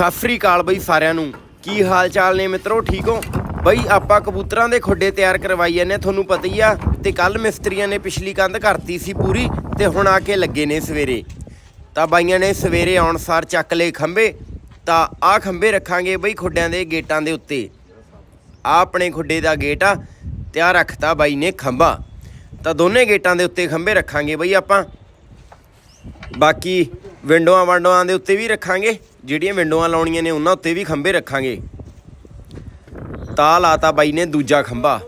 ਸਤਿ ਸ੍ਰੀ ਅਕਾਲ ਬਈ ਸਾਰਿਆਂ ਨੂੰ। ਕੀ ਹਾਲ ਚਾਲ ਨੇ ਮਿੱਤਰੋ? ਠੀਕ ਹੋ? ਬਈ ਆਪਾਂ ਕਬੂਤਰਾਂ ਦੇ ਖੁੱਡੇ ਤਿਆਰ ਕਰਵਾਈ ਜਾਂਦੇ ਹਾਂ, ਤੁਹਾਨੂੰ ਪਤਾ ਹੀ ਆ। ਤੇ ਕੱਲ ਮਿਸਤਰੀਆਂ ਨੇ ਪਿਛਲੀ ਕੰਧ ਕਰਤੀ ਸੀ ਪੂਰੀ ਤੇ ਹੁਣ ਆ ਕੇ ਲੱਗੇ ਨੇ ਸਵੇਰੇ। ਤਾਂ ਬਾਈਆਂ ਨੇ ਸਵੇਰੇ ਆਉਣ ਸਾਰ ਚੱਕ ਲਏ ਖੰਭੇ। ਤਾਂ ਆਹ ਖੰਭੇ ਰੱਖਾਂਗੇ ਬਈ ਖੁੱਡਿਆਂ ਦੇ ਗੇਟਾਂ ਦੇ ਉੱਤੇ। ਆ ਆਪਣੇ ਖੁੱਡੇ ਦਾ ਗੇਟ ਆ ਤੇ ਆਹ ਰੱਖਤਾ ਬਾਈ ਨੇ ਖੰਭਾ। ਤਾਂ ਦੋਨੇ ਗੇਟਾਂ ਦੇ ਉੱਤੇ ਖੰਭੇ ਰੱਖਾਂਗੇ ਬਈ ਆਪਾਂ। ਬਾਕੀ ਵਿੰਡੋਆਂ ਵਾਂਡੋਆਂ ਦੇ ਉੱਤੇ ਵੀ ਰੱਖਾਂਗੇ। ਜਿਹੜੀਆਂ ਵਿੰਡੋਆਂ ਲਾਉਣੀਆਂ ਨੇ ਉਹਨਾਂ ਉੱਤੇ ਵੀ ਖੰਭੇ ਰੱਖਾਂਗੇ। ਤਾਂ ਲਾਤਾ ਬਾਈ ਨੇ ਦੂਜਾ ਖੰਭਾ।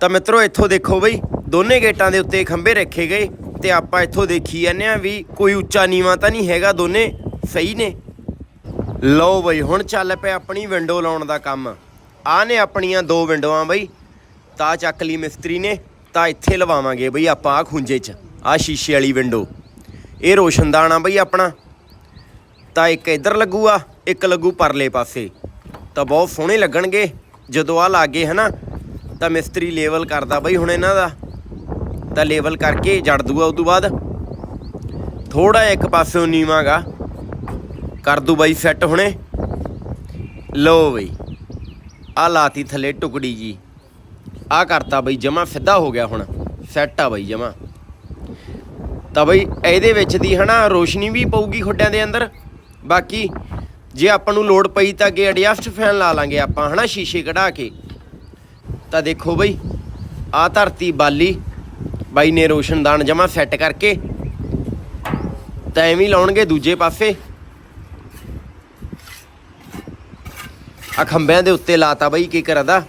ਤਾਂ ਮਿੱਤਰੋ, ਇੱਥੋਂ ਦੇਖੋ ਬਈ, ਦੋਨੇ ਗੇਟਾਂ ਦੇ ਉੱਤੇ ਖੰਭੇ ਰੱਖੇ ਗਏ ਤੇ ਆਪਾਂ ਇੱਥੋਂ ਦੇਖੀ ਜਾਂਦੇ ਆ ਵੀ ਕੋਈ ਉੱਚਾ ਨੀਵਾਂ ਤਾਂ ਨਹੀਂ ਹੈਗਾ, ਦੋਨੇ ਸਹੀ ਨੇ। ਲਓ ਬਈ, ਹੁਣ ਚੱਲ ਪਿਆ ਆਪਣੀ ਵਿੰਡੋ ਲਾਉਣ ਦਾ ਕੰਮ। ਆਹ ਨੇ ਆਪਣੀਆਂ ਦੋ ਵਿੰਡੋਆਂ ਬਈ, ਤਾਂ ਚੱਕ ਲਈ ਮਿਸਤਰੀ ਨੇ, ਤਾਂ ਇੱਥੇ ਲਵਾਵਾਂਗੇ ਬਈ ਆਪਾਂ ਆ ਖੁੰਝੇ 'ਚ ਆ ਸ਼ੀਸ਼ੇ ਵਾਲੀ ਵਿੰਡੋ। ਇਹ ਰੋਸ਼ਨਦਾਨ ਆ ਬਈ ਆਪਣਾ। ਤਾਂ ਇੱਕ ਇੱਧਰ ਲੱਗੂਗਾ ਇੱਕ ਲੱਗੂ ਪਰਲੇ ਪਾਸੇ। ਤਾਂ ਬਹੁਤ ਸੋਹਣੇ ਲੱਗਣਗੇ, ਜਦੋਂ ਆ ਲਾਗੇ ਹਨਾ, ਤਾਂ ਮਿਸਤਰੀ ਲੇਵਲ ਕਰਦਾ ਬਈ ਹੁਣ ਇਹਨਾਂ ਦਾ। ਤਾਂ ਲੇਵਲ ਕਰਕੇ ਜੜ ਦੂਗਾ ਉਸ ਤੋਂ ਬਾਅਦ। ਥੋੜਾ ਇੱਕ ਪਾਸਿਓਂ ਨੀਵਾਂਗਾ। ਕਰ ਦੂ ਬਾਈ ਸੈੱਟ ਹੁਣੇ। ਲਓ ਬਈ ਆ ਲਾਤੀ ਥੱਲੇ ਟੁਕੜੀ ਜੀ। ਆ ਕਰਤਾ ਬਈ ਜਮਾ, ਸਿੱਧਾ ਹੋ ਗਿਆ ਹੁਣ। ਸੈੱਟ ਆ ਬਈ ਜਮਾ। ਤਾਂ ਬਈ ਇਹਦੇ ਵਿੱਚ ਦੀ ਹਨਾ, ਰੋਸ਼ਨੀ ਵੀ ਪਊਗੀ ਖੁੱਡਿਆਂ ਦੇ ਅੰਦਰ। ਬਾਕੀ ਜੇ ਆਪਾਂ ਨੂੰ ਲੋਡ ਪਈ ਤਾਂ ਅੱਗੇ ਐਡਜਸਟ ਫੈਨ ਲਾ ਲਾਂਗੇ ਆਪਾਂ, ਹਨਾ, ਸ਼ੀਸ਼ੇ ਕਢਾ ਕੇ। ਤਾਂ ਦੇਖੋ ਬਈ, ਆ ਧਰਤੀ ਬਾਲੀ, ਬਾਈ ਨੇ ਰੋਸ਼ਨਦਾਨ ਜਮਾ ਸੈੱਟ ਕਰਕੇ, ਤਾਂ ਐਵੇਂ ਲਾਉਣਗੇ ਦੂਜੇ ਪਾਸੇ। ਆ ਖੰਭਿਆਂ ਦੇ ਉੱਤੇ ਲਾਤਾ ਬਈ, ਕੀ ਕਰਦਾ?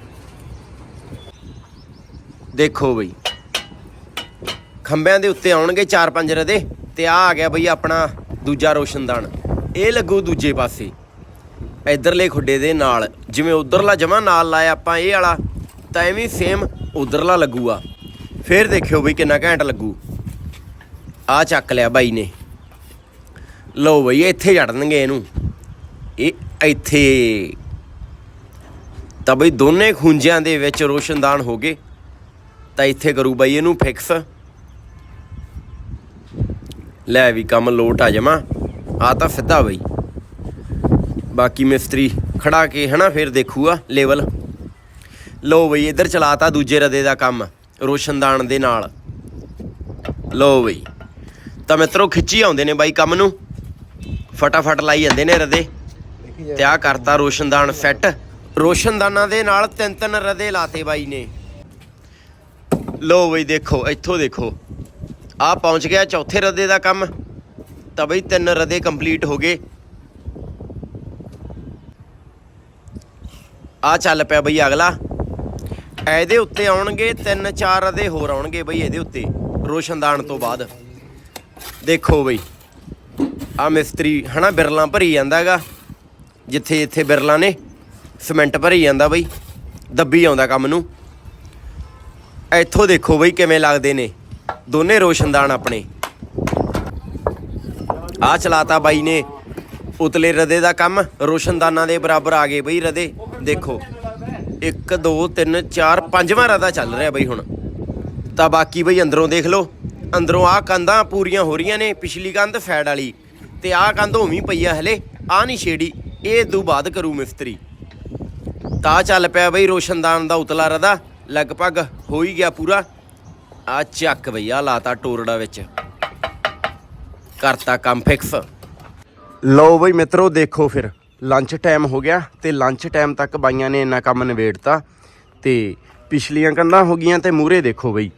ਦੇਖੋ ਬਈ, ਖੰਭਿਆਂ ਦੇ ਉੱਤੇ ਆਉਣਗੇ ਚਾਰ ਪੰਜ ਰਦੇ, ਤੇ ਆ ਆ ਗਿਆ ਬਈ ਆਪਣਾ ਦੂਜਾ ਰੋਸ਼ਨਦਾਨ ਇਹ ਲੱਗੂ ਦੂਜੇ ਪਾਸੇ। ਇਧਰਲੇ ਖੁੱਡੇ ਦੇ ਨਾਲ, ਜਿਵੇਂ ਉਧਰਲਾ ਜਮਾ ਨਾਲ ਲਾਇਆ ਆਪਾਂ ਇਹ ਵਾਲਾ, ਤਾਂ ਐਵੇਂ ਸੇਮ ਉਧਰਲਾ ਲੱਗੂਗਾ। ਫੇਰ ਦੇਖਿਓ ਬਈ ਕਿੰਨਾ ਘੈਂਟ ਲੱਗੂ। ਆ ਚੱਕ ਲਿਆ ਬਾਈ ਨੇ। ਲਓ ਬਈ ਇੱਥੇ ਜੜਨਗੇ ਇਹਨੂੰ। ਇਹ ਇੱਥੇ। ਤਾਂ ਬਈ ਦੋਨੇ ਖੁੰਝਿਆਂ ਦੇ ਵਿੱਚ ਰੋਸ਼ਨਦਾਨ ਹੋ ਗਏ। ਤਾਂ ਇੱਥੇ ਕਰੂ ਬਾਈ ਇਹਨੂੰ ਫਿਕਸ ਲੈ ਵੀ ਕੰਮ ਲੋਟ ਆ ਜਮਾ। ਆ ਤਾਂ ਸਿੱਧਾ ਬਈ। ਬਾਕੀ ਮਿਸਤਰੀ ਖੜਾ ਕੇ ਹਨਾ ਫਿਰ ਦੇਖੂਗਾ ਲੈਵਲ ਲੋ ਬਈ ਇੱਧਰ ਚਲਾਤਾ ਦੂਜੇ ਰਦੇ ਦਾ ਕੰਮ ਰੋਸ਼ਨਦਾਨ ਦੇ ਨਾਲ। ਲੋ ਬਈ ਤਾਂ ਮਿੱਤਰੋ ਖਿੱਚੀ ਆਉਂਦੇ ਨੇ ਬਾਈ ਕੰਮ ਨੂੰ। ਫਟਾਫਟ ਲਾਈ ਜਾਂਦੇ ਨੇ ਰਦੇ। ਤੇ ਆ ਕਰਤਾ ਰੋਸ਼ਨਦਾਨ ਸੈੱਟ ਰੋਸ਼ਨਦਾਨਾਂ ਦੇ ਨਾਲ ਤਿੰਨ ਤਿੰਨ ਰਦੇ ਲਾਤੇ ਬਾਈ ਨੇ। ਲੋ ਬਈ ਦੇਖੋ ਇੱਥੋਂ ਦੇਖੋ। ਆ ਪਹੁੰਚ ਗਿਆ ਚੌਥੇ ਰਦੇ ਦਾ ਕੰਮ। ਤਾਂ ਬਈ ਤਿੰਨ ਰਦੇ ਕੰਪਲੀਟ ਹੋ ਗਏ ਆ ਚੱਲ ਪਿਆ ਬਈ ਅਗਲਾ ਇਹਦੇ ਉੱਤੇ ਆਉਣਗੇ ਤਿੰਨ ਚਾਰ ਰਦੇ ਹੋਰ ਆਉਣਗੇ ਬਈ ਇਹਦੇ ਉੱਤੇ ਰੋਸ਼ਨਦਾਨ ਤੋਂ ਬਾਅਦ ਦੇਖੋ ਬਈ ਆ ਮਿਸਤਰੀ ਹਨਾ ਬਿਰਲਾਂ ਭਰੀ ਜਾਂਦਾਗਾ ਜਿੱਥੇ ਇੱਥੇ ਬਿਰਲਾਂ ਨੇ ਸਿਮੈਂਟ ਭਰੀ ਜਾਂਦਾ ਬਈ ਦੱਬੀ ਆਉਂਦਾ ਕੰਮ ਨੂੰ ਇੱਥੋਂ ਦੇਖੋ ਬਈ ਕਿਵੇਂ ਲੱਗਦੇ ਨੇ ਦੋਨੇ ਰੋਸ਼ਨਦਾਨ ਆਪਣੇ ਆ ਚਲਾਤਾ ਬਾਈ ਨੇ। ਉਤਲੇ ਰਦੇ ਦਾ ਕੰਮ, ਰੋਸ਼ਨਦਾਨਾਂ ਦੇ ਬਰਾਬਰ ਆ ਗਏ ਬਈ ਰਦੇ। ਦੇਖੋ 1 2 3 4 ਪੰਜਵਾਂ ਰਦਾ ਚੱਲ ਰਿਹਾ ਬਈ ਹੁਣ। ਤਾਂ ਬਾਕੀ ਬਈ ਅੰਦਰੋਂ ਦੇਖ ਲਓ। ਅੰਦਰੋਂ ਆ ਕੰਧਾਂ ਪੂਰੀਆਂ ਹੋ ਰਹੀਆਂ ਨੇ, ਪਿਛਲੀ ਕੰਧ ਫੈਡ ਵਾਲੀ। ਤੇ ਆਹ ਕੰਧ ਉਵੇਂ ਪਈ ਆ ਹਲੇ ਆ ਨਹੀਂ ਛੇੜੀ, ਇਹ ਤੋਂ ਬਾਅਦ ਕਰੂ ਮਿਸਤਰੀ। ਤਾਂ ਚੱਲ ਪਿਆ ਬਈ ਰੋਸ਼ਨਦਾਨ ਦਾ ਉਤਲਾ ਰਦਾ। ਲਗਭਗ ਹੋ ਹੀ ਗਿਆ ਪੂਰਾ। ਆ ਚੱਕ ਬਈ ਆ ਲਾਤਾ ਟੋਰੜਾ ਵਿੱਚ। ਕਰਤਾ ਕੰਮ ਫਿਕਸ ਲਓ ਬਈ ਮਿੱਤਰੋ, ਦੇਖੋ ਫਿਰ। ਲੰਚ ਟਾਈਮ ਹੋ ਗਿਆ ਤੇ ਲੰਚ ਟਾਈਮ ਤੱਕ ਬਾਈਆਂ ਨੇ ਇੰਨਾ ਕੰਮ ਨਿਬੇੜਤਾ ਤੇ ਪਿਛਲੀਆਂ ਕੰਧਾਂ ਹੋ ਗਈਆਂ ਤੇ ਮੂਰੇ ਦੇਖੋ ਬਈ।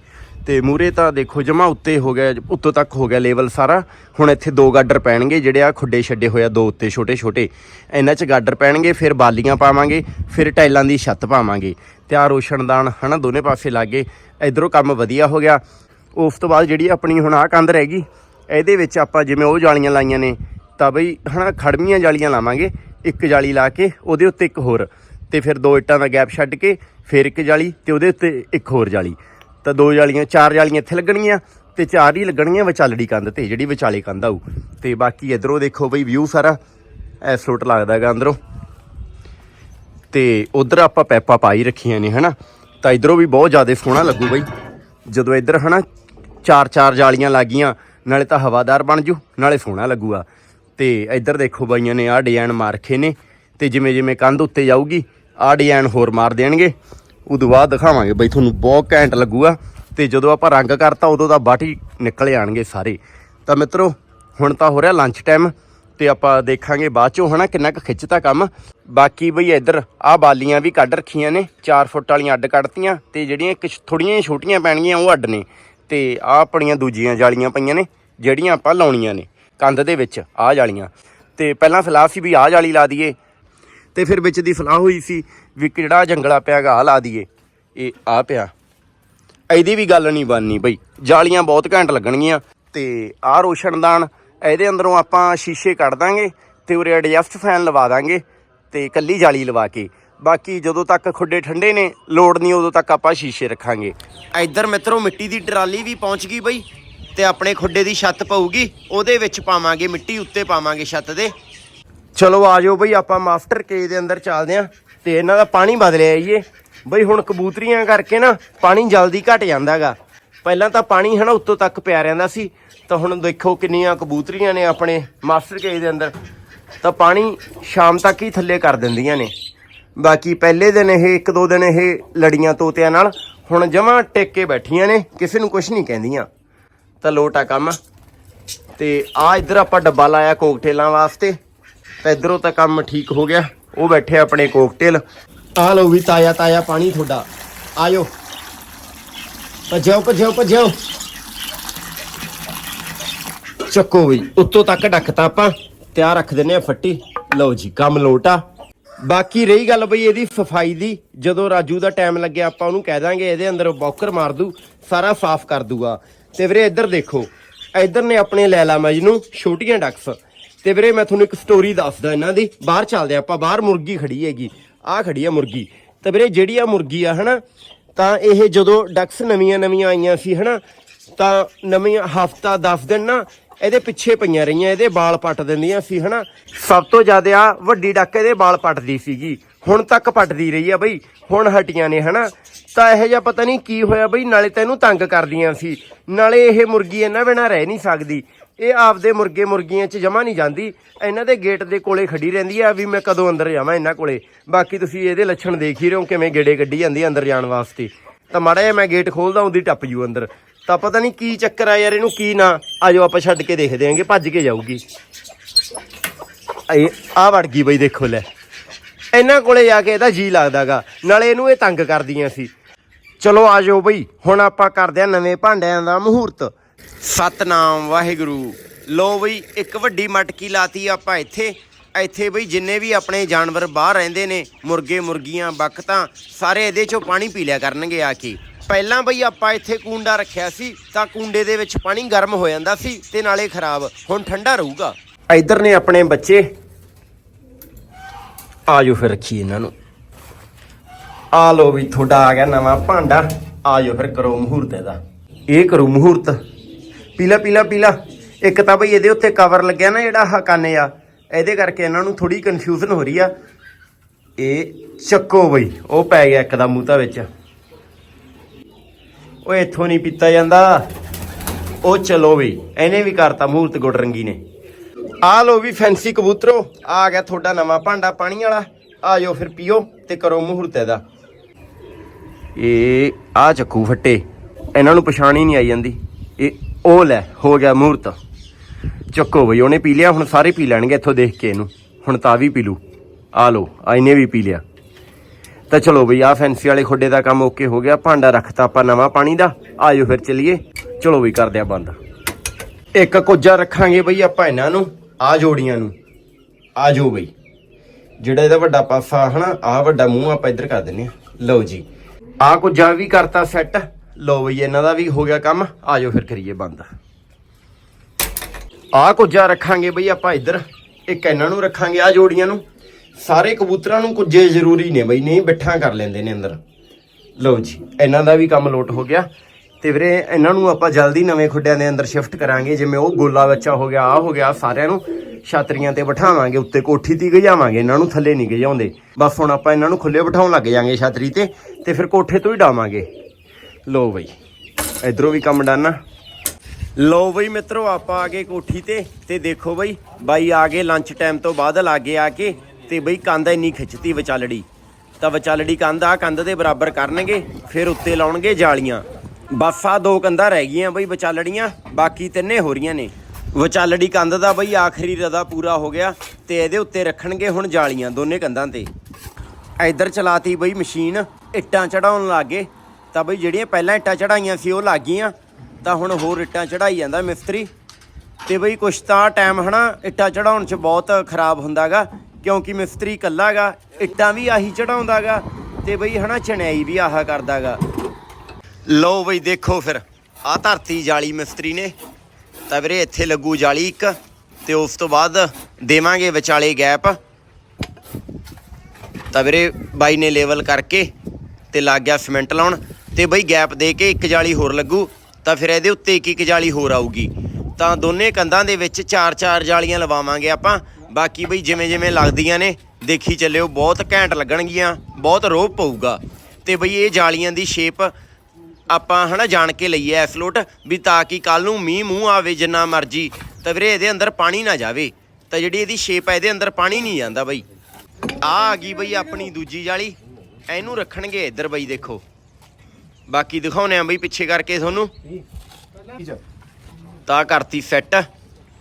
ਤੇ ਮੂਰੇ ਤਾਂ ਦੇਖੋ ਜਮਾ ਉੱਤੇ ਹੋ ਗਿਆ, ਉੱਤੋਂ ਤੱਕ ਹੋ ਗਿਆ ਲੈਵਲ ਸਾਰਾ। ਹੁਣ ਇੱਥੇ ਦੋ ਗਾਡਰ ਪੈਣਗੇ, ਜਿਹੜੇ ਆ ਖੁੱਡੇ ਛੱਡੇ ਹੋਇਆ ਦੋ ਉੱਤੇ ਛੋਟੇ ਛੋਟੇ। ਇਹਨਾਂ 'ਚ ਗਾਡਰ ਪੈਣਗੇ, ਫਿਰ ਬਾਲੀਆਂ ਪਾਵਾਂਗੇ, ਫਿਰ ਟਾਈਲਾਂ ਦੀ ਛੱਤ ਪਾਵਾਂਗੇ। ਤੇ ਆ ਰੋਸ਼ਨਦਾਨ ਹਨਾ, ਦੋਨੇ ਪਾਸੇ ਲੱਗੇ। ਇਧਰੋਂ ਕੰਮ ਵਧੀਆ ਹੋ ਗਿਆ। ਉਸ ਤੋਂ ਬਾਅਦ ਜਿਹੜੀ ਆਪਣੀ ਹੁਣ ਆ ਕੰਧ ਰਹਿ ਗਈ ਇਹਦੇ ਵਿੱਚ ਆਪਾਂ ਜਿਵੇਂ ਉਹ ਜਾਲੀਆਂ ਲਾਈਆਂ ਨੇ, ਤਾਂ ਬਈ ਹਨਾ ਖੜਮੀਆਂ ਜਾਲੀਆਂ ਲਾਵਾਂਗੇ, ਇੱਕ ਜਾਲੀ ਲਾ ਕੇ ਉਹਦੇ ਉੱਤੇ ਇੱਕ ਹੋਰ। ਤੇ ਫਿਰ ਦੋ ਇੱਟਾਂ ਦਾ ਗੈਪ ਛੱਡ ਕੇ ਫਿਰ ਇੱਕ ਜਾਲੀ ਤੇ ਉਹਦੇ ਉੱਤੇ ਇੱਕ ਹੋਰ ਜਾਲੀ। ਤਾਂ ਦੋ ਜਾਲੀਆਂ, ਚਾਰ ਜਾਲੀਆਂ ਇੱਥੇ ਲੱਗਣਗੀਆਂ ਤੇ ਚਾਰ ਹੀ ਲੱਗਣਗੀਆਂ ਵਿਚਾਲੜੀ ਕੰਧ ਤੇ, ਜਿਹੜੀ ਵਿਚਾਲੇ ਕੰਧ ਆਊ। ਤੇ ਬਾਕੀ ਇਧਰੋਂ ਦੇਖੋ ਬਈ ਵਿਊ ਸਾਰਾ ਐਸਲੋਟ ਲੱਗਦਾ ਹੈਗਾ ਅੰਦਰੋਂ। ਤੇ ਉਧਰ ਆਪਾਂ ਪੈਪਾ ਪਾਈ ਰੱਖੀਆਂ ਨੇ ਹਨਾ। ਤਾਂ ਇਧਰੋਂ ਵੀ ਬਹੁਤ ਜ਼ਿਆਦਾ ਸੋਹਣਾ ਲੱਗੂ ਬਈ। ਜਦੋਂ ਇੱਧਰ ਹਨਾ ਚਾਰ ਚਾਰ ਜਾਲੀਆਂ ਲੱਗੀਆਂ ਨਾਲੇ ਤਾਂ ਹਵਾਦਾਰ ਬਣ ਜੂ, ਨਾਲੇ ਸੋਹਣਾ ਲੱਗੂਗਾ। ਤੇ ਇੱਧਰ ਦੇਖੋ ਬਾਈਆਂ ਨੇ ਆਹ ਡਿਜ਼ਾਈਨ ਮਾਰ ਰੱਖੇ ਨੇ, ਤੇ ਜਿਵੇਂ ਜਿਵੇਂ ਕੰਧ ਉੱਤੇ ਜਾਊਗੀ, ਆਹ ਡਿਜ਼ਾਈਨ ਹੋਰ ਮਾਰ ਦੇਣਗੇ। ਉਦੋਂ ਬਾਅਦ ਦਿਖਾਵਾਂਗੇ ਬਈ, ਤੁਹਾਨੂੰ ਬਹੁਤ ਘੈਂਟ ਲੱਗੂਗਾ। ਤੇ ਜਦੋਂ ਆਪਾਂ ਰੰਗ ਕਰਤਾ, ਉਦੋਂ ਦਾ ਬਾਟੀ ਨਿਕਲ ਜਾਣਗੇ ਸਾਰੇ। ਤਾਂ ਮਿੱਤਰੋ, ਹੁਣ ਤਾਂ ਹੋ ਰਿਹਾ ਲੰਚ ਟਾਈਮ ਤੇ ਆਪਾਂ ਦੇਖਾਂਗੇ ਬਾਅਦ ਚੋਂ ਹਨਾ ਕਿੰਨਾ ਕੁ ਖਿੱਚਤਾ ਕੰਮ। ਬਾਕੀ ਬਈ ਇੱਧਰ ਆਹ ਬਾਲੀਆਂ ਵੀ ਕੱਢ ਰੱਖੀਆਂ ਨੇ 4 ਫੁੱਟ ਵਾਲੀਆਂ ਅੱਡ ਕੱਢਤੀਆਂ, ਤੇ ਜਿਹੜੀਆਂ ਕੁਛ ਥੋੜੀਆਂ ਛੋਟੀਆਂ ਪੈਣਗੀਆਂ, ਉਹ ਅੱਡ ਨੇ। ਤੇ ਆਹ ਆਪਣੀਆਂ ਦੂਜੀਆਂ ਜਾਲੀਆਂ ਪਈਆਂ ਨੇ, ਜਿਹੜੀਆਂ ਆਪਾਂ ਲਾਉਣੀਆਂ ਨੇ, ਕੰਧ ਦੇ ਵਿੱਚ ਆਹ ਜਾਲੀਆਂ। ਤੇ ਪਹਿਲਾਂ ਸਲਾਹ ਸੀ ਵੀ ਆਹ ਜਾਲੀ ਲਾ ਦਈਏ। ਤੇ ਫਿਰ ਵਿੱਚ ਦੀ ਸਲਾਹ ਹੋਈ ਸੀ ਵੀ ਕਿਹੜਾ ਜੰਗਲਾ ਪਿਆਗਾ ਆਹ ਲਾ ਦਈਏ। ਇਹ ਆ ਪਿਆ। ਇਹਦੀ ਵੀ ਗੱਲ ਨਹੀਂ ਬਣਨੀ ਬਈ। ਜਾਲੀਆਂ ਬਹੁਤ ਘੈਂਟ ਲੱਗਣਗੀਆਂ। ਤੇ ਆਹ ਰੋਸ਼ਨਦਾਨ ਇਹਦੇ ਅੰਦਰੋਂ ਆਪਾਂ ਸ਼ੀਸ਼ੇ ਕੱਢ ਦਾਂਗੇ ਤੇ ਉਰੇ ਐਡਜਸਟ ਫੈਨ ਲਵਾ ਦਾਂਗੇ ਤੇ ਕੱਲੀ ਜਾਲੀ ਲਵਾ ਕੇ ਬਾਕੀ ਜਦੋਂ ਤੱਕ ਖੁੱਡੇ ਠੰਡੇ ਨੇ ਲੋੜ ਨਹੀਂ ਉਦੋਂ ਤੱਕ ਆਪਾਂ ਸ਼ੀਸ਼ੇ ਰੱਖਾਂਗੇ। ਇੱਧਰ ਮਿੱਤਰੋ ਮਿੱਟੀ ਦੀ ਟਰਾਲੀ ਵੀ ਪਹੁੰਚ ਗਈ ਬਈ ਤੇ ਆਪਣੇ ਖੁੱਡੇ ਦੀ ਛੱਤ ਪਊਗੀ ਉਹਦੇ ਵਿੱਚ ਪਾਵਾਂਗੇ ਮਿੱਟੀ ਉੱਤੇ ਪਾਵਾਂਗੇ ਛੱਤ ਦੇ। ਚਲੋ ਆ ਜਾਓ ਬਈ ਆਪਾਂ ਮਾਸਟਰ ਕੇ ਦੇ ਅੰਦਰ ਚੱਲਦੇ ਆਂ ਤੇ ਇਹਨਾਂ ਦਾ ਪਾਣੀ ਬਦਲਿਆ ਆਈਏ ਬਈ ਹੁਣ ਕਬੂਤਰੀਆਂ ਕਰਕੇ ਨਾ ਪਾਣੀ ਜਲਦੀ ਘਟ ਜਾਂਦਾਗਾ। ਪਹਿਲਾਂ ਤਾਂ ਪਾਣੀ ਹਨਾ ਉੱਤੋਂ ਤੱਕ ਪਿਆ ਰਹਿੰਦਾ ਸੀ ਤਾਂ ਹੁਣ ਦੇਖੋ ਕਿੰਨੀਆਂ ਕਬੂਤਰੀਆਂ ਨੇ ਆਪਣੇ ਮਾਸਟਰ ਕੇ ਦੇ ਅੰਦਰ। ਤਾਂ ਪਾਣੀ ਸ਼ਾਮ ਤੱਕ ਹੀ ਥੱਲੇ ਕਰ ਦਿੰਦੀਆਂ ਨੇ। ਬਾਕੀ ਪਹਿਲੇ ਦਿਨ ਇਹ, ਇੱਕ ਦੋ ਦਿਨ ਇਹ ਲੜੀਆਂ ਤੋਤਿਆਂ ਨਾਲ ਹੁਣ ਜਮਾਂ ਟਿਕ ਕੇ ਬੈਠੀਆਂ ਨੇ, ਕਿਸੇ ਨੂੰ ਕੁਝ ਨਹੀਂ ਕਹਿੰਦੀਆਂ। ਤਾਂ ਲੋਟ ਆ ਕੰਮ। ਤੇ ਆ ਇੱਧਰ ਆਪਾਂ ਡੱਬਾ ਲਾਇਆ ਕੋਕਟੇਲਾਂ ਵਾਸਤੇ, ਤਾਂ ਇਧਰੋਂ ਤਾਂ ਕੰਮ ਠੀਕ ਹੋ ਗਿਆ। ਉਹ ਬੈਠੇ ਆਪਣੇ ਕੋਕਟੇਲ। ਆ ਲਓ ਵੀ ਤਾਜ਼ਾ ਤਾਇਆ ਪਾਣੀ ਤੁਹਾਡਾ। ਆਇਓ। ਭੱਜੋ ਭੱਜੋ ਭੱਜੋ। ਚੱਕੋ ਵੀ, ਉੱਤੋਂ ਤੱਕ ਡੱਕਤਾ ਆਪਾਂ। ਤਿਆਰ ਰੱਖ ਦਿੰਨੇ ਆ ਫੱਟੀ। ਲਓ ਜੀ, ਕੰਮ ਲੋਟਾ ਬਾਕੀ ਰਹੀ ਗੱਲ ਬਈ ਇਹਦੀ ਸਫ਼ਾਈ ਦੀ। ਜਦੋਂ ਰਾਜੂ ਦਾ ਟਾਈਮ ਲੱਗਿਆ, ਆਪਾਂ ਉਹਨੂੰ ਕਹਿ ਦਾਂਗੇ, ਇਹਦੇ ਅੰਦਰ ਬੌਕਰ ਮਾਰ ਦੂ, ਸਾਰਾ ਸਾਫ਼ ਕਰ ਦੂਗਾ। ਤੇ ਵੀਰੇ ਇੱਧਰ ਦੇਖੋ, ਇੱਧਰ ਨੇ ਆਪਣੇ ਲੈਲਾ ਮਜਨੂ ਛੋਟੀਆਂ ਡਕਸ। ਤੇ ਵੀਰੇ ਮੈਂ ਤੁਹਾਨੂੰ ਇੱਕ ਸਟੋਰੀ ਦੱਸਦਾ ਇਹਨਾਂ ਦੀ। ਬਾਹਰ ਚੱਲਦੇ ਆਪਾਂ, ਬਾਹਰ ਮੁਰਗੀ ਖੜੀ ਹੈਗੀ, ਆਹ ਖੜੀ ਆ ਮੁਰਗੀ। ਤੇ ਵੀਰੇ ਜਿਹੜੀ ਆ ਮੁਰਗੀ ਆ, ਹਨਾ, ਤਾਂ ਇਹ ਜਦੋਂ ਡਕਸ ਨਵੀਆਂ ਨਵੀਆਂ ਆਈਆਂ ਸੀ, ਹਨਾ, ਤਾਂ ਨਵੀਆਂ ਹਫਤਾ 10 ਦਿਨ ਨਾ ਇਹਦੇ ਪਿੱਛੇ ਪਈਆਂ ਰਹੀਆਂ, ਇਹਦੇ ਵਾਲ ਪੱਟ ਦਿੰਦੀਆਂ ਸੀ, ਹਨਾ? ਸਭ ਤੋਂ ਜ਼ਿਆਦਾ ਆ ਵੱਡੀ ਡੱਕ ਇਹਦੇ ਵਾਲ ਪੱਟਦੀ ਸੀਗੀ। ਹੁਣ ਤੱਕ ਪੱਟਦੀ ਰਹੀ ਆ ਬਈ, ਹੁਣ ਹਟੀਆਂ ਨੇ, ਹਨਾ? ਤਾਂ ਇਹੋ ਜਿਹਾ ਪਤਾ ਨਹੀਂ ਕੀ ਹੋਇਆ ਬਈ, ਨਾਲੇ ਤੈਨੂੰ ਤੰਗ ਕਰਦੀਆਂ ਸੀ। ਨਾਲੇ ਇਹ ਮੁਰਗੀ ਇਹਨਾਂ ਬਿਨਾ ਰਹਿ ਨਹੀਂ ਸਕਦੀ। ਇਹ ਆਪਦੇ ਮੁਰਗੇ ਮੁਰਗੀਆਂ 'ਚ ਜਮਾ ਨਹੀਂ ਜਾਂਦੀ। ਇਹਨਾਂ ਦੇ ਗੇਟ ਦੇ ਕੋਲੇ ਖੜੀ ਰਹਿੰਦੀ ਆ ਵੀ ਮੈਂ ਕਦੋਂ ਅੰਦਰ ਜਾਵਾਂ ਇਹਨਾਂ ਕੋਲੇ। ਬਾਕੀ ਤੁਸੀਂ ਇਹਦੇ ਲੱਛਣ ਦੇਖ ਹੀ ਰਹੇ ਹੋ ਕਿਵੇਂ ਗੇੜੇ ਕੱਢੀ ਜਾਂਦੀ ਅੰਦਰ ਜਾਣ ਵਾਸਤੇ। ਤਾਂ ਮਾੜਾ ਜਿਹਾ ਮੈਂ ਗੇਟ ਖੋਲਦਾ, ਉਹਦੀ ਟੱਪ ਜੂ ਅੰਦਰ। ਤਾਂ ਪਤਾ ਨਹੀਂ ਕੀ ਚੱਕਰ ਆ ਯਾਰ, ਇਹਨੂੰ ਕੀ ਨਾ? ਆਜੋ ਆਪਾਂ ਛੱਡ ਕੇ ਦੇਖਦੇ ਆਂਗੇ, ਭੱਜ ਕੇ ਜਾਊਗੀ। ਇਹ ਆ ਵੜ ਗਈ ਬਈ, ਦੇਖੋ ਲੈ। ਇਹਨਾਂ ਕੋਲੇ ਜਾ ਕੇ ਇਹਦਾ ਜੀ ਲੱਗਦਾਗਾ, ਨਾਲੇ ਇਹਨੂੰ ਇਹ ਤੰਗ ਕਰਦੀਆਂ ਸੀ। ਚਲੋ ਆ ਜਾਓ ਬਈ, ਹੁਣ ਆਪਾਂ ਕਰਦੇ ਆ ਨਵੇਂ ਭਾਂਡਿਆਂ ਦਾ ਮਹੂਰਤ। ਸਤਨਾਮ ਵਾਹਿਗੁਰੂ। ਲੋ ਬਈ, ਇੱਕ ਵੱਡੀ ਮਟਕੀ ਲਾਤੀ ਆਪਾਂ ਇੱਥੇ। ਇੱਥੇ ਬਈ ਜਿੰਨੇ ਵੀ ਆਪਣੇ ਜਾਨਵਰ ਬਾਹਰ ਰਹਿੰਦੇ ਨੇ, ਮੁਰਗੇ, ਮੁਰਗੀਆਂ ਬੱਕਤਾਂ ਸਾਰੇ ਇਹਦੇ ਚੋਂ ਪਾਣੀ ਪੀ ਲਿਆ ਕਰਨਗੇ ਆ ਕੇ। ਪਹਿਲਾਂ ਬਈ ਆਪਾਂ ਇੱਥੇ ਕੁੰਡਾ ਰੱਖਿਆ ਸੀ, ਤਾਂ ਕੂੰਡੇ ਦੇ ਵਿੱਚ ਪਾਣੀ ਗਰਮ ਹੋ ਜਾਂਦਾ ਸੀ ਤੇ ਨਾਲੇ ਖਰਾਬ। ਹੁਣ ਠੰਡਾ ਰਹੂਗਾ। ਇੱਧਰ ਨੇ ਆਪਣੇ ਬੱਚੇ। ਆਜੋ ਫਿਰ ਰੱਖੀ ਇਹਨਾਂ ਨੂੰ। ਆ ਲੋ ਵੀ ਤੁਹਾਡਾ ਆ ਗਿਆ ਨਵਾਂ ਭਾਂਡਾ। ਆਜੋ ਫਿਰ ਕਰੋ ਮਹੂਰਤ ਇਹਦਾ। ਇਹ ਕਰੋ ਮਹੂਰਤ। ਪੀਲਾ ਪੀਲਾ ਪੀਲਾ। ਇੱਕ ਤਾਂ ਬਈ ਇਹਦੇ ਉੱਤੇ ਕਵਰ ਲੱਗਿਆ ਨਾ ਜਿਹੜਾ ਆਹ ਕੰਨ ਆ। ਇਹਦੇ ਕਰਕੇ ਇਹਨਾਂ ਨੂੰ ਥੋੜੀ ਕਨਫਿਊਜ਼ਨ ਹੋ ਰਹੀ ਆ। ਇਹ ਚੱਕੋ ਬਈ, ਉਹ ਪੈ ਗਿਆ ਇੱਕ ਦਾ ਮੂੰਹ ਤਾਂ ਵਿੱਚ। ਉਹ ਇੱਥੋਂ ਨਹੀਂ ਪੀਤਾ ਜਾਂਦਾ। ਉਹ ਚਲੋ ਵੀ, ਇਹਨੇ ਵੀ ਕਰਤਾ ਮਹੂਰਤ ਗੁੱਡ ਰੰਗੀ ਨੇ। ਆ ਲੋ ਵੀ ਫੈਂਸੀ ਕਬੂਤਰੋ, ਆ ਗਿਆ ਤੁਹਾਡਾ ਨਵਾਂ ਭਾਂਡਾ ਪਾਣੀ ਵਾਲਾ। ਆ ਜਾਓ ਫਿਰ ਪੀਓ ਤੇ ਕਰੋ ਮਹੂਰਤ ਇਹਦਾ। ਇਹ ਆ ਚੱਕੂ ਫੱਟੇ। ਇਹਨਾਂ ਨੂੰ ਪਛਾਣ ਹੀ ਨਹੀਂ ਆਈ ਜਾਂਦੀ। ਇਹ ਉਹ ਲੈ, ਹੋ ਗਿਆ ਮਹੂਰਤ ਚੱਕੋ ਬਈ, ਉਹਨੇ ਪੀ ਲਿਆ, ਹੁਣ ਸਾਰੇ ਪੀ ਲੈਣਗੇ ਇੱਥੋਂ ਦੇਖ ਕੇ ਇਹਨੂੰ। ਹੁਣ ਤਾਂ ਵੀ ਪੀ ਲੂ ਆ ਲੋ ਆ ਇਹਨੇ ਵੀ ਪੀ ਲਿਆ। ਤਾਂ ਚਲੋ ਬਈ ਆ ਫੈਂਸੀ ਵਾਲੇ ਖੋਡੇ ਦਾ ਕੰਮ ਓਕੇ ਹੋ ਗਿਆ। ਭਾਂਡਾ ਰੱਖਤਾ ਆਪਾਂ ਨਵਾਂ ਪਾਣੀ ਦਾ। ਆਜੋ ਫਿਰ ਚਲੀਏ। ਚਲੋ ਬਈ, ਕਰਦੇ ਆ ਬੰਦ। ਇੱਕ ਕੋਜਾ ਰੱਖਾਂਗੇ ਬਈ ਆਪਾਂ ਇਹਨਾਂ ਨੂੰ ਆ ਜੋੜੀਆਂ ਨੂੰ। ਆ ਜੋ ਬਈ। ਜਿਹੜਾ ਇਹਦਾ ਵੱਡਾ ਪਾਸਾ ਹਨਾ ਆ ਵੱਡਾ ਮੂੰਹ ਆਪਾਂ ਇੱਧਰ ਕਰ ਦਿੰਨੇ ਆ। ਲਓ ਜੀ। ਆ ਕੁੱਜਾ ਵੀ ਕਰਤਾ ਸੈੱਟ ਲਓ ਬਈ, ਇਹਨਾਂ ਦਾ ਵੀ ਹੋ ਗਿਆ ਕੰਮ। ਆਜੋ ਫਿਰ ਕਰੀਏ ਬੰਦ। ਆ ਕੁੱਜਾ ਰੱਖਾਂਗੇ ਬਈ ਆਪਾਂ ਇੱਧਰ। ਇੱਕ ਇਹਨਾਂ ਨੂੰ ਰੱਖਾਂਗੇ ਆ ਜੋੜੀਆਂ ਨੂੰ। ਸਾਰੇ ਕਬੂਤਰਾਂ ਨੂੰ ਕੁਝ ਜ਼ਰੂਰੀ ਨੇ ਬਈ, ਨਹੀਂ ਬਿੱਠਾਂ ਕਰ ਲੈਂਦੇ ਨੇ ਅੰਦਰ। ਲਓ ਜੀ, ਇਹਨਾਂ ਦਾ ਵੀ ਕੰਮ ਲੋਟ ਹੋ ਗਿਆ। ਤੇ ਵੀਰੇ, ਇਹਨਾਂ ਨੂੰ ਆਪਾਂ ਜਲਦੀ ਨਵੇਂ ਖੁੱਡਿਆਂ ਦੇ ਅੰਦਰ ਸ਼ਿਫਟ ਕਰਾਂਗੇ, ਜਿਵੇਂ ਉਹ ਗੋਲਾ ਬੱਚਾ ਹੋ ਗਿਆ ਆ ਹੋ ਗਿਆ ਸਾਰਿਆਂ ਨੂੰ ਛਾਤਰੀਆਂ ਤੇ ਬਿਠਾਵਾਂਗੇ, ਉੱਤੇ ਕੋਠੀ ਤੇ ਗਜਾਵਾਂਗੇ, ਇਹਨਾਂ ਨੂੰ ਥੱਲੇ ਨਹੀਂ ਗਜਾਉਂਦੇ। ਬਸ ਹੁਣ ਆਪਾਂ ਇਹਨਾਂ ਨੂੰ ਖੁੱਲੇ ਬਿਠਾਉਣ ਲੱਗ ਜਾਾਂਗੇ ਛਾਤਰੀ ਤੇ ਤੇ ਫਿਰ ਕੋਠੇ ਤੋਂ ਹੀ ਡਾਵਾਂਗੇ। ਲੋ ਬਈ, ਇਧਰੋਂ ਵੀ ਕੰਮ ਡਾਨਾ। ਲੋ ਬਈ ਮਿੱਤਰੋ, ਆਪਾਂ ਆ ਗਏ ਕੋਠੀ ਤੇ ਤੇ ਦੇਖੋ ਬਈ, ਬਾਈ ਆ ਗਏ ਲੰਚ ਟਾਈਮ ਤੋਂ ਬਾਅਦ ਲਾਗੇ ਆ ਕੇ। ਤੇ ਬਈ ਕੰਧ ਇੰਨੀ ਖਿੱਚਤੀ ਵਿਚਾਲੜੀ। ਤਾਂ ਵਿਚਾਲੜੀ ਕੰਧ ਆ, ਕੰਧ ਦੇ ਬਰਾਬਰ ਕਰਨਗੇ, ਫਿਰ ਉੱਤੇ ਲਾਉਣਗੇ ਜਾਲੀਆਂ। ਬਸ ਆ ਦੋ ਕੰਧਾਂ ਰਹਿ ਗਈਆਂ ਬਈ ਵਿਚਾਲੜੀਆਂ, ਬਾਕੀ ਤਿੰਨੇ ਹੋ ਰਹੀਆਂ ਨੇ। ਵਿਚਾਲੜੀ ਕੰਧ ਦਾ ਬਈ ਆਖਰੀ ਰਦਾ ਪੂਰਾ ਹੋ ਗਿਆ, ਤੇ ਇਹਦੇ ਉੱਤੇ ਰੱਖਣਗੇ ਹੁਣ ਜਾਲੀਆਂ ਦੋਨੇ ਕੰਧਾਂ ਤੇ। ਇੱਧਰ ਚਲਾਤੀ ਬਈ ਮਸ਼ੀਨ, ਇੱਟਾਂ ਚੜਾਉਣ ਲੱਗੇ। ਤਾਂ ਬਈ ਜਿਹੜੀਆਂ ਪਹਿਲਾਂ ਇੱਟਾਂ ਚੜਾਈਆਂ ਸੀ, ਉਹ ਲੱਗ ਗਈਆਂ। ਤਾਂ ਹੁਣ ਹੋਰ ਇੱਟਾਂ ਚੜਾਈ ਜਾਂਦਾ ਮਿਸਤਰੀ। ਤੇ ਬਈ ਕੁਛ ਤਾਂ ਟਾਈਮ ਹਨਾ, ਇੱਟਾਂ ਚੜਾਉਣ 'ਚ ਬਹੁਤ ਖਰਾਬ ਹੁੰਦਾਗਾ। ਕਿਉਂਕਿ ਮਿਸਤਰੀ ਕੱਲਾਗਾ, ਇੱਟਾਂ ਵੀ ਆਹੀ ਚੜਾਉਂਦਾਗਾ ਤੇ ਬਈ ਹਨਾ ਚਣਾਈ ਵੀ ਆਹਾ ਕਰਦਾਗਾ। ਲਓ ਬਈ ਦੇਖੋ ਫਿਰ ਆ ਧਰਤੀ ਜਾਲੀ ਮਿਸਤਰੀ ਨੇ। ਤਾਂ ਵੀਰੇ ਇੱਥੇ ਲੱਗੂ ਜਾਲੀ ਇੱਕ ਤੇ ਉਸ ਤੋਂ ਬਾਅਦ ਦੇਵਾਂਗੇ ਵਿਚਾਲੇ ਗੈਪ। ਤਾਂ ਵੀਰੇ ਬਾਈ ਨੇ ਲੈਵਲ ਕਰਕੇ ਤੇ ਲੱਗ ਗਿਆ ਸਿਮੈਂਟ ਲਾਉਣ ਤੇ ਬਈ ਗੈਪ ਦੇ ਕੇ ਇੱਕ ਜਾਲੀ ਹੋਰ ਲੱਗੂ, ਤਾਂ ਫਿਰ ਇਹਦੇ ਉੱਤੇ ਇੱਕ ਇੱਕ ਜਾਲੀ ਹੋਰ ਆਊਗੀ। ਤਾਂ ਦੋਨੇ ਕੰਧਾਂ ਦੇ ਵਿੱਚ ਚਾਰ ਚਾਰ ਜਾਲੀਆਂ ਲਵਾਵਾਂਗੇ ਆਪਾਂ ਬਾਕੀ ਬਈ ਜਿਵੇਂ ਜਿਵੇਂ ਲੱਗਦੀਆਂ ਨੇ ਦੇਖੀ ਚੱਲਿਓ ਬਹੁਤ ਘੈਂਟ ਲੱਗਣਗੀਆਂ ਬਹੁਤ ਰੋਹ ਪਊਗਾ। ਤੇ ਬਈ ਇਹ ਜਾਲੀਆਂ ਦੀ ਸ਼ੇਪ ਆਪਾਂ ਹਨਾ ਜਾਣ ਕੇ ਲਈਏ ਇਸ ਲੋਟ ਵੀ ਤਾਂ ਕਿ ਕੱਲ ਨੂੰ ਮੀਂਹ ਮੂੰਹ ਆਵੇ ਜਿੰਨਾ ਮਰਜ਼ੀ ਤਾਂ ਵੀਰੇ ਇਹਦੇ ਅੰਦਰ ਪਾਣੀ ਨਾ ਜਾਵੇ। ਤਾਂ ਜਿਹੜੀ ਇਹਦੀ ਸ਼ੇਪ ਹੈ ਇਹਦੇ ਅੰਦਰ ਪਾਣੀ ਨਹੀਂ ਜਾਂਦਾ ਬਈ। ਆ ਆ ਗਈ ਬਈ ਆਪਣੀ ਦੂਜੀ ਜਾਲੀ ਇਹਨੂੰ ਰੱਖਣਗੇ ਇੱਧਰ ਬਈ ਦੇਖੋ। ਬਾਕੀ ਦਿਖਾਉਨੇ ਆ ਬਈ ਪਿੱਛੇ ਕਰਕੇ ਤੁਹਾਨੂੰ। ਤਾਂ ਕਰਤੀ ਸੈੱਟ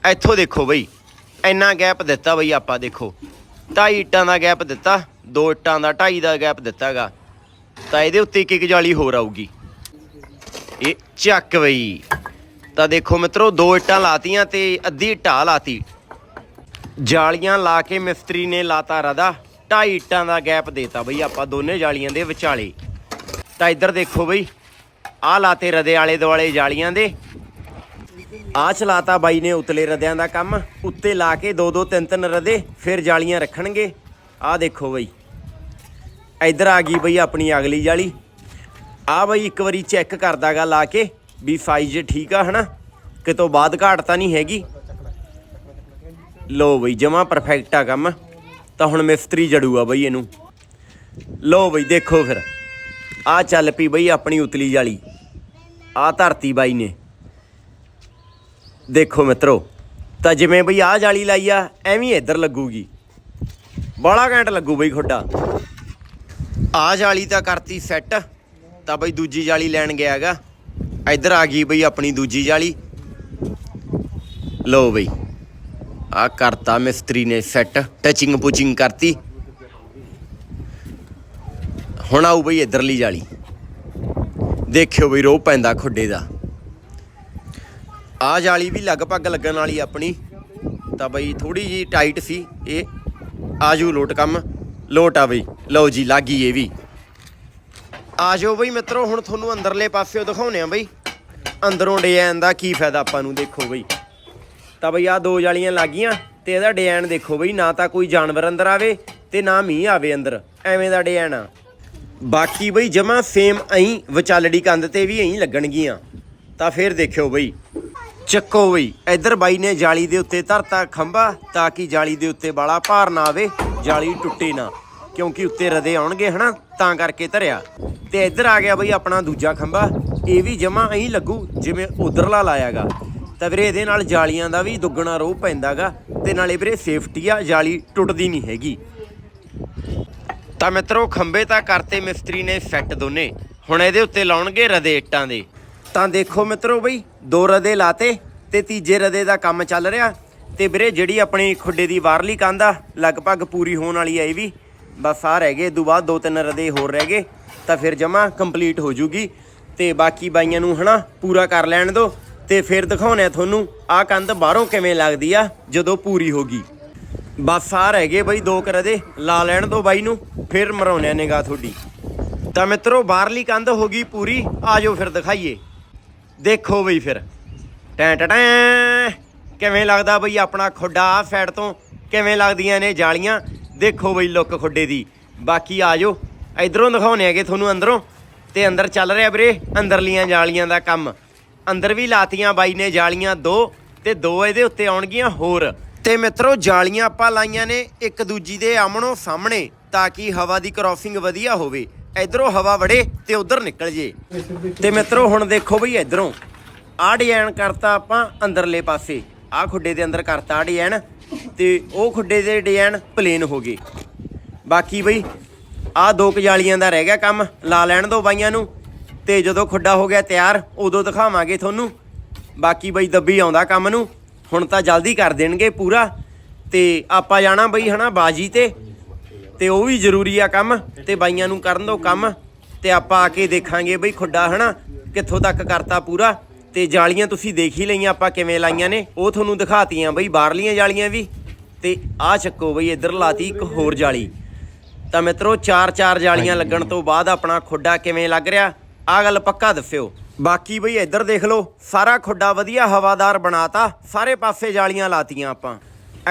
ਇੱਥੋਂ ਦੇਖੋ ਬਈ। ਇੰਨਾ ਗੈਪ ਦਿੱਤਾ ਬਈ ਆਪਾਂ ਦੇਖੋ। ਢਾਈ ਇੱਟਾਂ ਦਾ ਗੈਪ ਦਿੱਤਾ, ਦੋ ਇੱਟਾਂ ਦਾ, ਢਾਈ ਦਾ ਗੈਪ ਦਿੱਤਾਗਾ। ਤਾਂ ਇਹਦੇ ਉੱਤੇ ਇੱਕ ਇੱਕ ਜਾਲੀ ਹੋਰ ਆਊਗੀ। ਇਹ ਚੱਕ ਬਈ। ਤਾਂ ਦੇਖੋ ਮਿੱਤਰੋ, ਦੋ ਇੱਟਾਂ ਲਾਤੀਆਂ ਤੇ ਅੱਧੀ ਢਾਹ ਲਾਤੀ। ਜਾਲੀਆਂ ਲਾ ਕੇ ਮਿਸਤਰੀ ਨੇ ਲਾਤਾ ਰਦਾ। ਢਾਈ ਇੱਟਾਂ ਦਾ ਗੈਪ ਦੇਤਾ ਬਈ ਆਪਾਂ ਦੋਨੇ ਜਾਲੀਆਂ ਦੇ ਵਿਚਾਲੇ। ਤਾਂ ਇੱਧਰ ਦੇਖੋ ਬਈ, ਆਹ ਲਾਤੇ ਰਦੇ ਆਲੇ ਦੁਆਲੇ ਜਾਲੀਆਂ ਦੇ। ਆਹ ਚਲਾਤਾ ਬਾਈ ਨੇ ਉਤਲੇ ਰਦਿਆਂ ਦਾ ਕੰਮ, ਉੱਤੇ ਲਾ ਕੇ ਦੋ ਦੋ ਤਿੰਨ ਤਿੰਨ ਰਦੇ ਫਿਰ ਜਾਲੀਆਂ ਰੱਖਣਗੇ। ਆਹ ਦੇਖੋ ਬਈ। ਇੱਧਰ ਆ ਗਈ ਬਈ ਆਪਣੀ ਅਗਲੀ ਜਾਲੀ। ਆ ਬਈ ਇੱਕ ਵਾਰੀ ਚੈੱਕ ਕਰਦਾਗਾ ਲਾ ਕੇ ਵੀ ਸਾਈਜ਼ ਠੀਕ ਆ, ਹਨਾ? ਕਿਤੋਂ ਬਾਅਦ ਘਾਟ ਤਾਂ ਨਹੀਂ ਹੈਗੀ। ਲੋ ਬਈ, ਜਮਾ ਪਰਫੈਕਟ ਆ ਕੰਮ। ਤਾਂ ਹੁਣ ਮਿਸਤਰੀ ਜੜੂਗਾ ਬਈ ਇਹਨੂੰ। ਲੋ ਬਈ, ਦੇਖੋ ਫਿਰ। ਆ ਚੱਲ ਪਈ ਬਈ ਆਪਣੀ ਉਤਲੀ ਜਾਲੀ। ਆ ਧਰਤੀ ਬਾਈ ਨੇ। ਦੇਖੋ ਮਿੱਤਰੋ, ਤਾਂ ਜਿਵੇਂ ਬਈ ਆਹ ਜਾਲੀ ਲਾਈ ਆ, ਐਵੇਂ ਇੱਧਰ ਲੱਗੂਗੀ। ਬੜਾ ਘੈਂਟ ਲੱਗੂ ਬਈ ਖੋਡਾ। ਆਹ ਜਾਲੀ ਤਾਂ ਕਰਤੀ ਸੈੱਟ ਤਾਂ ਬਈ ਦੂਜੀ ਜਾਲੀ ਲੈਣ ਗਿਆ ਹੈਗਾ। ਇੱਧਰ ਆ ਗਈ ਬਈ ਆਪਣੀ ਦੂਜੀ ਜਾਲੀ। ਲੋ ਬਈ ਆ ਕਰਤਾ ਮਿਸਤਰੀ ਨੇ ਸੈੱਟ ਟਚਿੰਗ ਪੁਚਿੰਗ ਕਰਤੀ। ਹੁਣ ਆਊ ਬਈ ਇਧਰਲੀ ਜਾਲੀ। ਦੇਖਿਓ ਬਈ ਰੋ ਪੈਂਦਾ ਖੁੱਡੇ ਦਾ। ਆ ਜਾਲੀ ਵੀ ਲਗਭਗ ਲੱਗਣ ਵਾਲੀ ਆਪਣੀ। ਤਾਂ ਬਈ ਥੋੜੀ ਜੀ ਟਾਈਟ ਸੀ ਇਹ। ਆਜੂ ਲੋਟ ਕੰਮ। ਲੋਟ ਆ ਬਈ। ਲਓ ਜੀ, ਲੱਗੀ ਇਹ ਵੀ। ਆਜੋ ਬਈ ਮਿੱਤਰੋ, ਹੁਣ ਤੁਹਾਨੂੰ ਅੰਦਰਲੇ ਪਾਸਿਓ ਦਿਖਾਉਨੇ ਆ ਬਈ। ਅੰਦਰੋਂ ਡਿਜ਼ਾਈਨ ਦਾ ਕੀ ਫਾਇਦਾ ਆਪਾਂ ਨੂੰ, ਦੇਖੋ ਬਈ। ਤਾਂ ਬਈ ਆ ਦੋ ਜਾਲੀਆਂ ਲੱਗੀਆਂ ਤੇ ਇਹਦਾ ਡਿਜ਼ਾਈਨ ਦੇਖੋ ਬਈ, ਨਾ ਤਾਂ ਕੋਈ ਜਾਨਵਰ ਅੰਦਰ ਆਵੇ ਤੇ ਨਾ ਮੀਂਹ ਆਵੇ ਅੰਦਰ। ਐਵੇਂ ਦਾ ਡਿਜ਼ਾਈਨ ਆ। ਬਾਕੀ ਬਈ ਜਮਾ ਸੇਮ ਐਂ ਵਿਚਾਲੜੀ ਕੰਧ ਤੇ ਵੀ ਐਂ ਲੱਗਣਗੀਆਂ। ਤਾਂ ਫਿਰ ਦੇਖਿਓ ਬਈ। ਚੱਕੋ ਬਈ। ਇੱਧਰ ਬਾਈ ਨੇ ਜਾਲੀ ਦੇ ਉੱਤੇ ਧਰਤਾ ਖੰਭਾ ਤਾਂ ਕਿ ਜਾਲੀ ਦੇ ਉੱਤੇ ਬਾਲਾ ਭਾਰ ਨਾ ਆਵੇ, ਜਾਲੀ ਟੁੱਟੇ ਨਾ। ਕਿਉਂਕਿ ਉੱਤੇ ਰਦੇ ਆਉਣਗੇ, ਹਨਾ? ਤਾਂ ਕਰਕੇ ਧਰਿਆ। ਤੇ ਇੱਧਰ ਆ ਗਿਆ ਬਈ ਆਪਣਾ ਦੂਜਾ ਖੰਭਾ। ਇਹ ਵੀ ਜਮਾ ਐਂ ਲੱਗੂ ਜਿਵੇਂ ਉਧਰਲਾ ਲਾਇਆਗਾ। ਤਾਂ ਵੀਰੇ ਇਹਦੇ ਨਾਲ ਜਾਲੀਆਂ ਦਾ ਵੀ ਦੁੱਗਣਾ ਰੋਹ ਪੈਂਦਾਗਾ। ਤੇ ਨਾਲੇ ਵੀਰੇ ਸੇਫਟੀ ਆ, ਜਾਲੀ ਟੁੱਟਦੀ ਨਹੀਂ ਹੈਗੀ। ਤਾਂ ਮਿੱਤਰੋ ਖੰਬੇ ਤਾਂ ਕਰਤੇ ਮਿਸਤਰੀ ਨੇ ਸੈੱਟ ਦੋਨੇ। ਹੁਣ ਇਹਦੇ ਉੱਤੇ ਲਾਉਣਗੇ ਰਦੇ ਇੱਟਾਂ ਦੇ। ਤਾਂ ਦੇਖੋ ਮਿੱਤਰੋ ਬਈ, ਦੋ ਰਦੇ ਲਾਤੇ ਤੇ ਤੀਜੇ ਰਦੇ ਦਾ ਕੰਮ ਚੱਲ ਰਿਹਾ। ਤੇ ਵੀਰੇ, ਜਿਹੜੀ ਆਪਣੀ ਖੁੱਡੇ ਦੀ ਬਾਹਰਲੀ ਕੰਧ ਆ, ਲਗਭਗ ਪੂਰੀ ਹੋਣ ਵਾਲੀ ਆ ਇਹ ਵੀ। ਬਸ ਆ ਰਹਿ ਗਏ ਤੋਂ ਬਾਅਦ ਦੋ ਤਿੰਨ ਰਦੇ ਹੋਰ ਰਹਿ ਗਏ, ਤਾਂ ਫਿਰ ਜਮਾ ਕੰਪਲੀਟ ਹੋ ਜੂਗੀ। ਤੇ ਬਾਕੀ ਬਾਈਆਂ ਨੂੰ ਹਨਾ, ਪੂਰਾ ਕਰ ਲੈਣ ਦਿਓ ਤੇ ਫਿਰ ਦਿਖਾਉਣੇ ਆ ਤੁਹਾਨੂੰ, ਆਹ ਕੰਧ ਬਾਹਰੋਂ ਕਿਵੇਂ ਲੱਗਦੀ ਆ, ਜਦੋਂ ਪੂਰੀ ਹੋ ਗਈ। ਬਸ ਆ ਰਹਿ ਗਏ ਬਈ, ਦੋ ਕਰਦੇ ਲਾ ਲੈਣ ਦੋ ਬਾਈ ਨੂੰ, ਫਿਰ ਮਰਾਉਣਿਆ ਨਿਗਾ ਤੁਹਾਡੀ। ਤਾਂ ਮਿੱਤਰੋ, ਬਾਹਰਲੀ ਕੰਧ ਹੋ ਗਈ ਪੂਰੀ ਆਜੋ ਫਿਰ ਦਿਖਾਈਏ। ਦੇਖੋ ਬਈ ਫਿਰ। ਟੈਂ ਟੈਂ ਕਿਵੇਂ ਲੱਗਦਾ ਬਈ ਆਪਣਾ ਖੁੱਡਾ ਆ ਸਾਈਡ ਤੋਂ? ਕਿਵੇਂ ਲੱਗਦੀਆਂ ਨੇ ਜਾਲੀਆਂ? ਦੇਖੋ ਬਈ ਲੁੱਕ ਖੁੱਡੇ ਦੀ। ਬਾਕੀ ਆਜੋ ਇਧਰੋਂ ਦਿਖਾਉਣੇ ਹੈਗੇ ਤੁਹਾਨੂੰ ਅੰਦਰੋਂ। ਤੇ ਅੰਦਰ ਚੱਲ ਰਿਹਾ ਵੀਰੇ, ਅੰਦਰਲੀਆਂ ਜਾਲੀਆਂ ਦਾ ਕੰਮ। ਅੰਦਰ ਵੀ ਲਾਤੀਆਂ ਬਾਈ ਨੇ ਜਾਲੀਆਂ ਦੋ, ਤੇ ਦੋ ਇਹਦੇ ਉੱਤੇ ਆਉਣਗੀਆਂ ਹੋਰ। ਤੇ ਮਿੱਤਰੋ, ਜਾਲੀਆਂ ਆਪਾਂ ਲਾਈਆਂ ਨੇ ਇੱਕ ਦੂਜੀ ਦੇ ਆਮਣੋ ਸਾਹਮਣੇ, ਤਾਂ ਕਿ ਹਵਾ ਦੀ ਕ੍ਰਾਸਿੰਗ ਵਧੀਆ ਹੋਵੇ। ਇਧਰੋਂ ਹਵਾ ਵੜੇ ਤੇ ਉਧਰ ਨਿਕਲ ਜੇ। ਤੇ ਮਿੱਤਰੋ, ਹੁਣ ਦੇਖੋ ਬਈ ਇਧਰੋਂ। ਆਹ ਡਿਜ਼ਾਈਨ ਕਰਤਾ ਆਪਾਂ ਅੰਦਰਲੇ ਪਾਸੇ। ਆਹ ਖੁੱਡੇ ਦੇ ਅੰਦਰ ਕਰਤਾ ਆਹ ਡਿਜ਼ਾਈਨ। ਤੇ ਉਹ ਖੁੱਡੇ ਦੇ ਡਿਜ਼ਾਈਨ ਪਲੇਨ ਹੋ ਗਏ। ਬਾਕੀ ਬਈ, ਆਹ ਦੋ ਕਜਾਲੀਆਂ ਦਾ ਰਹਿ ਗਿਆ ਕੰਮ। ਲਾ ਲੈਣ ਦੋ ਬਾਈਆਂ ਨੂੰ। ਤੇ ਜਦੋਂ ਖੁੱਡਾ ਹੋ ਗਿਆ ਤਿਆਰ, ਉਦੋਂ ਦਿਖਾਵਾਂਗੇ ਤੁਹਾਨੂੰ। ਬਾਕੀ ਬਈ, ਦੱਬੀ ਆਉਂਦਾ ਕੰਮ ਨੂੰ। ਹੁਣ ਤਾਂ ਜਲਦੀ ਕਰ ਦੇਣਗੇ ਪੂਰਾ। ਤੇ ਆਪਾਂ ਜਾਣਾ ਬਈ ਹਨਾ ਬਾਜੀ ਤੇ। ਤੇ ਉਹ ਵੀ ਜ਼ਰੂਰੀ ਆ ਕੰਮ ਤੇ ਬਾਈਆਂ ਨੂੰ ਕਰਨ ਦੋ ਕੰਮ ਤੇ ਆਪਾਂ ਆ ਕੇ ਦੇਖਾਂਗੇ ਬਈ ਖੁੱਡਾ ਹਨਾ ਕਿੱਥੋਂ ਤੱਕ ਕਰਤਾ ਪੂਰਾ ਤੇ ਜਾਲੀਆਂ ਤੁਸੀਂ ਦੇਖ ਹੀ ਲਈਆਂ ਆਪਾਂ ਕਿਵੇਂ ਲਾਈਆਂ ਨੇ ਉਹ ਤੁਹਾਨੂੰ ਦਿਖਾਤੀਆਂ ਬਈ ਬਾਹਰਲੀਆਂ ਜਾਲੀਆਂ ਵੀ ਤੇ ਆਹ ਚੱਕੋ ਬਈ ਇੱਧਰ ਲਾਤੀ ਇੱਕ ਹੋਰ ਜਾਲੀ। ਤਾਂ ਮਿੱਤਰੋ ਚਾਰ ਚਾਰ ਜਾਲੀਆਂ ਲੱਗਣ ਤੋਂ ਬਾਅਦ ਆਪਣਾ ਖੁੱਡਾ ਕਿਵੇਂ ਲੱਗ ਰਿਹਾ ਆਹ ਗੱਲ ਪੱਕਾ ਦੱਸਿਓ। ਬਾਕੀ ਬਈ ਇੱਧਰ ਦੇਖ ਲਓ ਸਾਰਾ ਖੁੱਡਾ ਵਧੀਆ ਹਵਾਦਾਰ ਬਣਾਤਾ ਸਾਰੇ ਪਾਸੇ ਜਾਲੀਆਂ ਲਾਤੀਆਂ ਆਪਾਂ।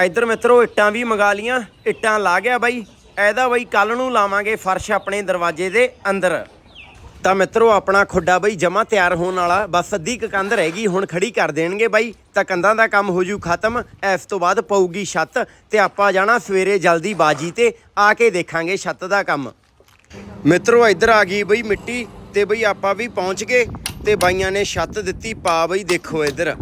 ਇੱਧਰ ਮਿੱਤਰੋ ਇੱਟਾਂ ਵੀ ਮੰਗਾ ਲੀਆਂ ਇੱਟਾਂ ਲਾ ਗਿਆ ਬਾਈ। ਇਹਦਾ ਬਈ ਕੱਲ ਨੂੰ ਲਾਵਾਂਗੇ ਫਰਸ਼ ਆਪਣੇ ਦਰਵਾਜ਼ੇ ਦੇ ਅੰਦਰ। ਤਾਂ ਮਿੱਤਰੋ, ਆਪਣਾ ਖੁੱਡਾ ਬਈ ਜਮਾ ਤਿਆਰ ਹੋਣ ਵਾਲਾ, ਬਸ ਅੱਧੀ ਕੁ ਕੰਧ ਰਹਿ ਗਈ, ਹੁਣ ਖੜੀ ਕਰ ਦੇਣਗੇ ਬਾਈ। ਤਾਂ ਕੰਧਾਂ ਦਾ ਕੰਮ ਹੋ ਜੂ ਖਤਮ, ਇਸ ਤੋਂ ਬਾਅਦ ਪਊਗੀ ਛੱਤ, ਤੇ ਆਪਾਂ ਜਾਣਾ ਸਵੇਰੇ ਜਲਦੀ ਬਾਜੀ ਤੇ ਆ ਕੇ ਦੇਖਾਂਗੇ ਛੱਤ ਦਾ ਕੰਮ। ਮਿੱਤਰੋ, ਇੱਧਰ ਆ ਗਈ ਬਈ ਮਿੱਟੀ, ਤੇ ਬਈ ਆਪਾਂ ਵੀ ਪਹੁੰਚ ਗਏ, ਤੇ ਬਾਈਆਂ ਨੇ ਛੱਤ ਦਿੱਤੀ, ਪਾ ਬਈ ਦੇਖੋ ਇੱਧਰ।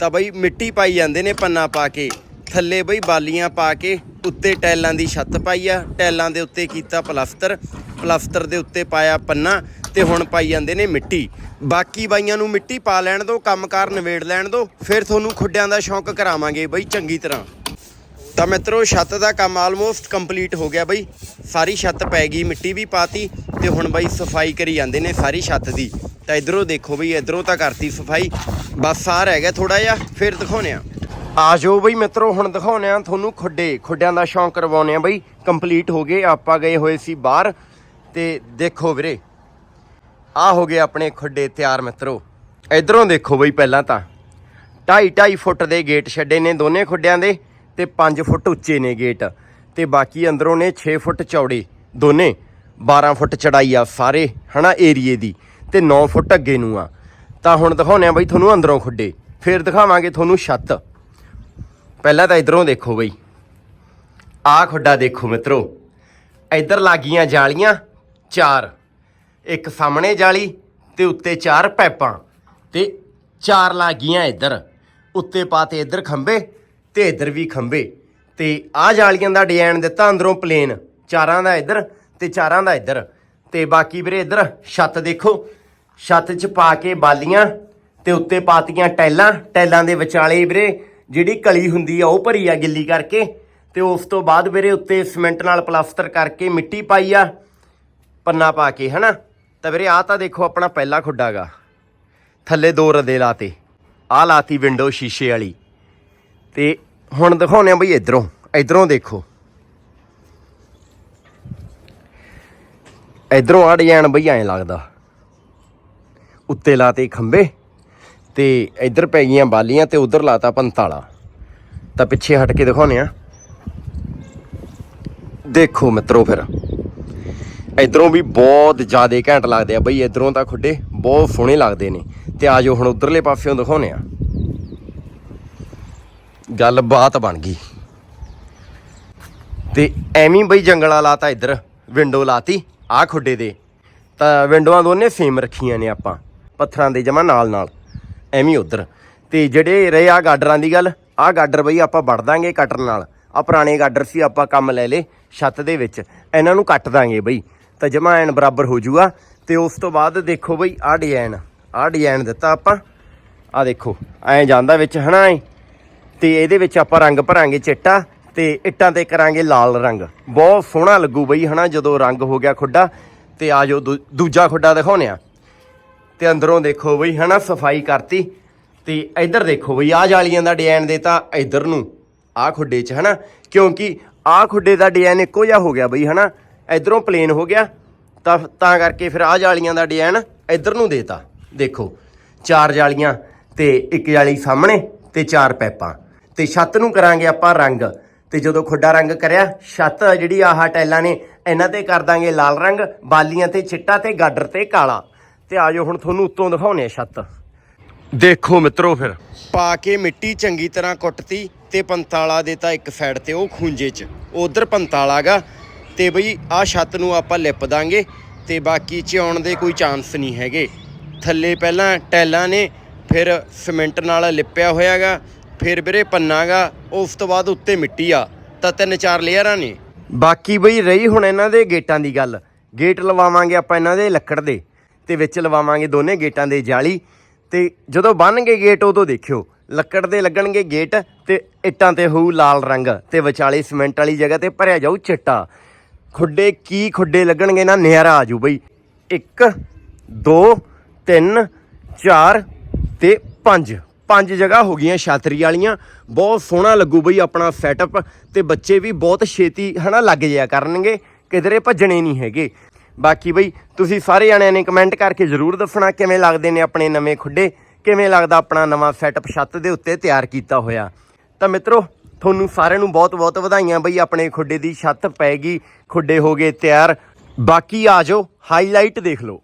ਤਾਂ ਬਈ ਮਿੱਟੀ ਪਾਈ ਜਾਂਦੇ ਨੇ ਪੰਨਾ ਪਾ ਕੇ। ਥੱਲੇ ਬਈ ਬਾਲੀਆਂ ਪਾ ਕੇ ਉੱਤੇ ਟੈਲਾਂ ਦੀ ਛੱਤ ਪਾਈ ਆ। ਟੈਲਾਂ ਦੇ ਉੱਤੇ ਕੀਤਾ ਪਲਸਤਰ ਪਲਸਤਰ ਦੇ ਉੱਤੇ ਪਾਇਆ ਪੰਨਾ ਤੇ ਹੁਣ ਪਾਈ ਜਾਂਦੇ ਨੇ ਮਿੱਟੀ। ਬਾਕੀ ਬਾਈਆਂ ਨੂੰ ਮਿੱਟੀ ਪਾ ਲੈਣ ਦਿਓ ਕੰਮਕਾਰ ਨਿਬੇੜ ਲੈਣ ਦਿਓ ਫਿਰ ਤੁਹਾਨੂੰ ਖੁੱਡਿਆਂ ਦਾ ਸ਼ੌਂਕ ਕਰਾਵਾਂਗੇ ਬਈ ਚੰਗੀ ਤਰ੍ਹਾਂ। ਤਾਂ ਮਿੱਤਰੋ, ਛੱਤ ਦਾ ਕੰਮ ਆਲਮੋਸਟ ਕੰਪਲੀਟ ਹੋ ਗਿਆ ਬਈ। ਸਾਰੀ ਛੱਤ ਪੈ ਗਈ, ਮਿੱਟੀ ਵੀ ਪਾਤੀ ਤੇ ਹੁਣ ਬਈ ਸਫ਼ਾਈ ਕਰੀ ਜਾਂਦੇ ਨੇ ਸਾਰੀ ਛੱਤ ਦੀ। ਤਾਂ ਇਧਰੋਂ ਦੇਖੋ ਬਈ, ਇਧਰੋਂ ਤਾਂ ਕਰਤੀ ਸਫ਼ਾਈ। ਬਸ ਆ ਰਹਿ ਗਿਆ ਥੋੜਾ ਜਿਹਾ, ਫਿਰ ਦਿਖਾਉਨੇ ਆ ਆ ਜਾਓ ਬਈ ਮਿੱਤਰੋ, ਹੁਣ ਦਿਖਾਉਨੇ ਆ ਤੁਹਾਨੂੰ ਖੁੱਡੇ। ਖੁੱਡਿਆਂ ਦਾ ਸ਼ੌਂਕ ਕਰਵਾਉਨੇ ਆ ਬਈ। ਕੰਪਲੀਟ ਹੋ ਗਏ, ਆਪਾਂ ਗਏ ਹੋਏ ਸੀ ਬਾਹਰ। ਤੇ ਦੇਖੋ ਵੀਰੇ ਆ ਹੋ ਗਏ ਆਪਣੇ ਖੁੱਡੇ ਤਿਆਰ ਮਿੱਤਰੋ। ਇਧਰੋਂ ਦੇਖੋ ਬਈ ਪਹਿਲਾਂ ਤਾਂ। 2.5 2.5 ਫੁੱਟ ਦੇ ਗੇਟ ਛੱਡੇ ਨੇ ਦੋਨੇ ਖੁੱਡਿਆਂ ਦੇ ਤੇ 5 ਫੁੱਟ ਉੱਚੇ ਨੇ ਗੇਟ। ਤੇ ਬਾਕੀ ਅੰਦਰੋਂ ਨੇ 6 ਫੁੱਟ ਚੌੜੇ ਦੋਨੇ। 12 ਫੁੱਟ ਚੜਾਈ ਆ ਸਾਰੇ, ਹਨਾ, ਏਰੀਏ ਦੀ। ਤੇ 9 ਫੁੱਟ ਅੱਗੇ ਨੂੰ ਆ। ਤਾਂ ਹੁਣ ਦਿਖਾਉਨੇ ਆ ਬਈ ਤੁਹਾਨੂੰ ਅੰਦਰੋਂ ਖੁੱਡੇ। ਫਿਰ ਦਿਖਾਵਾਂਗੇ ਤੁਹਾਨੂੰ ਛੱਤ। ਪਹਿਲਾਂ ਤਾਂ ਇਧਰੋਂ ਦੇਖੋ ਬਈ। ਆਹ ਖੁੱਡਾ ਦੇਖੋ ਮਿੱਤਰੋ। ਇੱਧਰ ਲੱਗੀਆਂ ਜਾਲੀਆਂ, ਚਾਰ। ਇੱਕ ਸਾਹਮਣੇ ਜਾਲੀ ਤੇ ਉੱਤੇ ਚਾਰ ਪੈਪਾਂ ਤੇ ਚਾਰ ਲੱਗੀਆਂ ਇੱਧਰ। ਉੱਤੇ ਪਾਤੇ ਇੱਧਰ ਖੰਬੇ ਤੇ ਇੱਧਰ ਵੀ ਖੰਬੇ ਤੇ ਆਹ ਜਾਲੀਆਂ ਦਾ ਡਿਜ਼ਾਈਨ ਦਿੱਤਾ ਅੰਦਰੋਂ ਪਲੇਨ। ਚਾਰਾਂ ਦਾ ਇੱਧਰ ਤੇ ਚਾਰਾਂ ਦਾ ਇੱਧਰ। ਤੇ ਬਾਕੀ ਵੀਰੇ ਇੱਧਰ ਛੱਤ ਦੇਖੋ। ਛੱਤ 'ਚ ਪਾ ਕੇ ਬਾਲੀਆਂ ਤੇ ਉੱਤੇ ਪਾਤੀਆਂ ਟੈਲਾਂ ਟੈਲਾਂ ਦੇ ਵਿਚਾਲੇ ਵੀਰੇ ਜਿਹੜੀ ਕਲੀ ਹੁੰਦੀ ਆ, ਉਹ ਭਰੀ ਆ ਗਿੱਲੀ ਕਰਕੇ ਤੇ ਉਸ ਤੋਂ ਬਾਅਦ ਵੀਰੇ ਉੱਤੇ ਸਿਮੈਂਟ ਨਾਲ ਪਲਾਸਟਰ ਕਰਕੇ ਮਿੱਟੀ ਪਾਈ ਆ, ਪੰਨਾ ਪਾ ਕੇ, ਹਨਾ? ਤਾਂ ਵੀਰੇ ਆਹ ਤਾਂ ਦੇਖੋ ਆਪਣਾ ਪਹਿਲਾ ਖੁੱਡਾਗਾ ਥੱਲੇ ਦੋ ਰਦੇ ਲਾਤੇ। ਆਹ ਲਾਤੀ ਵਿੰਡੋ ਸ਼ੀਸ਼ੇ ਵਾਲੀ। ਤੇ ਹੁਣ ਦਿਖਾਉਨੇ ਆ ਬਈ ਇਧਰੋਂ। ਇਧਰੋਂ ਦੇਖੋ। ਇਧਰੋਂ ਆ ਡਿਜ਼ਾਈਨ ਬਈ ਐਂ ਲੱਗਦਾ। ਉੱਤੇ ਲਾਤੇ ਖੰਬੇ ਤੇ ਇੱਧਰ ਪੈ ਗਈਆਂ ਬਾਲੀਆਂ ਤੇ ਉਧਰ ਲਾਤਾ ਪੰਤਾਲਾ। ਤਾਂ ਪਿੱਛੇ ਹਟ ਕੇ ਦਿਖਾਉਨੇ ਆ ਦੇਖੋ ਮਿੱਤਰੋ ਫਿਰ। ਇਧਰੋਂ ਵੀ ਬਹੁਤ ਜ਼ਿਆਦਾ ਘੈਂਟ ਲੱਗਦੇ ਆ ਬਈ, ਇਧਰੋਂ ਤਾਂ ਖੁੱਡੇ ਬਹੁਤ ਸੋਹਣੇ ਲੱਗਦੇ ਨੇ। ਤੇ ਆਜੋ ਹੁਣ ਉਧਰਲੇ ਪਾਸਿਓਂ ਦਿਖਾਉਨੇ ਆ ਗੱਲ ਬਾਤ ਬਣ ਗਈ। ਤੇ ਐਵੇਂ ਹੀ ਬਈ ਜੰਗਲਾ ਲਾਤਾ ਇੱਧਰ, ਵਿੰਡੋ ਲਾਤੀ ਆ ਖੁੱਡੇ ਦੇ। ਤਾਂ ਵਿੰਡੋਆਂ ਦੋਨੇ ਸੇਮ ਰੱਖੀਆਂ ਨੇ ਆਪਾਂ, ਪੱਥਰਾਂ ਦੇ ਜਮਾ ਨਾਲ ਨਾਲ ਐਵੇਂ ਉਧਰ। ਤੇ ਜਿਹੜੇ ਰਹੇ ਆ ਗਾਡਰਾਂ ਦੀ ਗੱਲ ਆ ਗਾਡਰ ਬਈ ਆਪਾਂ ਵੜ ਦਾਂਗੇ ਕਟਰ ਨਾਲ। ਆ ਪੁਰਾਣੇ ਗਾਡਰ ਸੀ, ਆਪਾਂ ਕੰਮ ਲੈ ਲੇ ਛੱਤ ਦੇ ਵਿੱਚ। ਇਹਨਾਂ ਨੂੰ ਕੱਟ ਦਾਂਗੇ ਬਈ। ਤਾਂ ਜਮਾ ਐਨ ਬਰਾਬਰ ਹੋ ਜਾਊਗਾ ਤੇ ਉਸ ਤੋਂ ਬਾਅਦ ਦੇਖੋ ਬਈ ਆ ਡਿਜ਼ਾਈਨ ਆ ਡਿਜ਼ਾਈਨ ਦਿੱਤਾ ਆਪਾਂ। ਆ ਦੇਖੋ, ਐਂ ਜਾਂਦਾ ਵਿੱਚ, ਹਨਾ ਐਂ? ਤੇ ਇਹਦੇ ਵਿੱਚ ਆਪਾਂ ਰੰਗ ਭਰਾਂਗੇ ਚਿੱਟਾ, ਤੇ ਇੱਟਾਂ ਤੇ ਕਰਾਂਗੇ ਲਾਲ ਰੰਗ। ਬਹੁਤ ਸੋਹਣਾ ਲੱਗੂ ਬਈ, ਹਨਾ, ਜਦੋਂ ਰੰਗ ਹੋ ਗਿਆ ਖੁੱਡਾ। ਤੇ ਆ ਜੋ ਦੂਜਾ ਖੁੱਡਾ ਦਿਖਾਉਨੇ ਆ। ਤੇ ਅੰਦਰੋਂ ਦੇਖੋ ਬਈ, ਹਨਾ, ਸਫ਼ਾਈ ਕਰਤੀ ਤੇ ਇੱਧਰ ਦੇਖੋ ਬਈ ਆ ਜਾਲੀਆਂ ਦਾ ਡਿਜ਼ਾਈਨ ਦੇਤਾ ਇੱਧਰ ਨੂੰ ਆ ਖੁੱਡੇ 'ਚ, ਹਨਾ, ਕਿਉਂਕਿ ਆ ਖੁੱਡੇ ਦਾ ਡਿਜ਼ਾਈਨ ਇੱਕੋ ਜਿਹਾ ਹੋ ਗਿਆ ਬਈ, ਹਨਾ, ਇੱਧਰੋਂ ਪਲੇਨ ਹੋ ਗਿਆ, ਤਾਂ ਤਾਂ ਕਰਕੇ ਫਿਰ ਆ ਜਾਲੀਆਂ ਦਾ ਡਿਜ਼ਾਈਨ ਇੱਧਰ ਨੂੰ ਦੇਤਾ, ਦੇਖੋ, ਚਾਰ ਜਾਲੀਆਂ ਤੇ ਇੱਕ ਜਾਲੀ ਸਾਹਮਣੇ ਤੇ ਚਾਰ ਪੈਪਾਂ, ਤੇ ਛੱਤ ਨੂੰ ਕਰਾਂਗੇ ਆਪਾਂ ਰੰਗ, ਤੇ ਜਦੋਂ ਖੁੱਡਾ ਰੰਗ ਕਰਿਆ, ਛੱਤ ਜਿਹੜੀ ਆਹ ਟੈਲਾਂ ਨੇ, ਇਹਨਾਂ ਤੇ ਕਰ ਦਾਂਗੇ ਲਾਲ ਰੰਗ, ਬਾਲੀਆਂ ਤੇ ਚਿੱਟਾ ਤੇ ਗਾਡਰ ਤੇ ਕਾਲਾ ਤੇ ਆਜੋ ਹੁਣ ਤੁਹਾਨੂੰ ਉੱਤੋਂ ਦਿਖਾਉਨੇ ਆ ਛੱਤ। ਦੇਖੋ ਮਿੱਤਰੋ ਫਿਰ। ਪਾ ਕੇ ਮਿੱਟੀ ਚੰਗੀ ਤਰ੍ਹਾਂ ਕੁੱਟਤੀ ਤੇ ਪੰਤਾਲਾ ਦੇਤਾ ਇੱਕ ਸਾਈਡ ਤੇ ਉਹ ਖੂੰਜੇ 'ਚ। ਉਧਰ ਪੰਤਾਲਾਗਾ ਤੇ ਬਈ ਆਹ ਛੱਤ ਨੂੰ ਆਪਾਂ ਲਿਪ ਦਾਂਗੇ ਤੇ ਬਾਕੀ ਚ ਆਉਣ ਦੇ ਕੋਈ ਚਾਂਸ ਨਹੀਂ ਹੈਗੇ। ਥੱਲੇ ਪਹਿਲਾਂ ਟੈਲਾਂ ਨੇ ਫਿਰ ਸਿਮੈਂਟ ਨਾਲ ਲਿਪਿਆ ਹੋਇਆਗਾ ਫਿਰ ਵੀਰੇ ਪੰਨਾਗਾ ਉਸ ਤੋਂ ਬਾਅਦ ਉੱਤੇ ਮਿੱਟੀ ਆ ਤਾਂ ਤਿੰਨ ਚਾਰ ਲੇਅਰਾਂ ਨੇ। ਬਾਕੀ ਬਈ ਰਹੀ ਹੁਣ ਇਹਨਾਂ ਦੇ ਗੇਟਾਂ ਦੀ ਗੱਲ। ਗੇਟ ਲਵਾਵਾਂਗੇ ਆਪਾਂ ਇਹਨਾਂ ਦੇ ਲੱਕੜ ਦੇ। ਤੇ ਵਿੱਚ ਲਵਾਵਾਂਗੇ ਦੋਨੇ ਗੇਟਾਂ ਦੇ ਜਾਲੀ। ਤੇ ਜਦੋਂ ਬੰਨਗੇ ਗੇਟ, ਉਦੋਂ ਦੇਖਿਓ, ਲੱਕੜ ਦੇ ਲੱਗਣਗੇ ਗੇਟ ਤੇ ਇੱਟਾਂ ਤੇ ਹੋਊ ਲਾਲ ਰੰਗ ਤੇ ਵਿਚਾਲੇ ਸੀਮੈਂਟ ਵਾਲੀ ਜਗ੍ਹਾ ਤੇ ਭਰਿਆ ਜਾਊ ਚਿੱਟਾ। ਖੁੱਡੇ ਕੀ ਖੁੱਡੇ ਲੱਗਣਗੇ ਨਾ ਨਿਆਰਾ ਆਜੂ ਬਈ। 1 2 3 4 ਤੇ 5 ਪੰਜ ਜਗ੍ਹਾ ਹੋ ਗਈਆਂ ਛਾਤਰੀ ਵਾਲੀਆਂ। ਬਹੁਤ ਸੋਹਣਾ ਲੱਗੂ ਬਈ ਆਪਣਾ ਸੈਟਅਪ ਤੇ ਬੱਚੇ ਵੀ ਬਹੁਤ ਛੇਤੀ ਹਨਾ, ਲੱਗ ਜਾਇਆ ਕਰਨਗੇ। ਕਿਧਰੇ ਭੱਜਣੇ ਨਹੀਂ ਹੈਗੇ। ਬਾਕੀ ਬਈ, ਤੁਸੀਂ ਸਾਰੇ ਜਣਿਆਂ ਨੇ ਕਮੈਂਟ ਕਰਕੇ ਜ਼ਰੂਰ ਦੱਸਣਾ ਕਿਵੇਂ ਲੱਗਦੇ ਨੇ ਆਪਣੇ ਨਵੇਂ ਖੁੱਡੇ, ਕਿਵੇਂ ਲੱਗਦਾ ਆਪਣਾ ਨਵਾਂ ਸੈਟਅਪ ਛੱਤ ਦੇ ਉੱਤੇ ਤਿਆਰ ਕੀਤਾ ਹੋਇਆ। ਤਾਂ ਮਿੱਤਰੋ, ਤੁਹਾਨੂੰ ਸਾਰਿਆਂ ਨੂੰ ਬਹੁਤ-ਬਹੁਤ ਵਧਾਈਆਂ ਬਈ, ਆਪਣੇ ਖੁੱਡੇ ਦੀ ਛੱਤ ਪੈਗੀ ਖੁੱਡੇ ਹੋ ਗਏ ਤਿਆਰ। ਬਾਕੀ ਆ ਜਾਓ ਹਾਈਲਾਈਟ ਦੇਖ ਲਓ।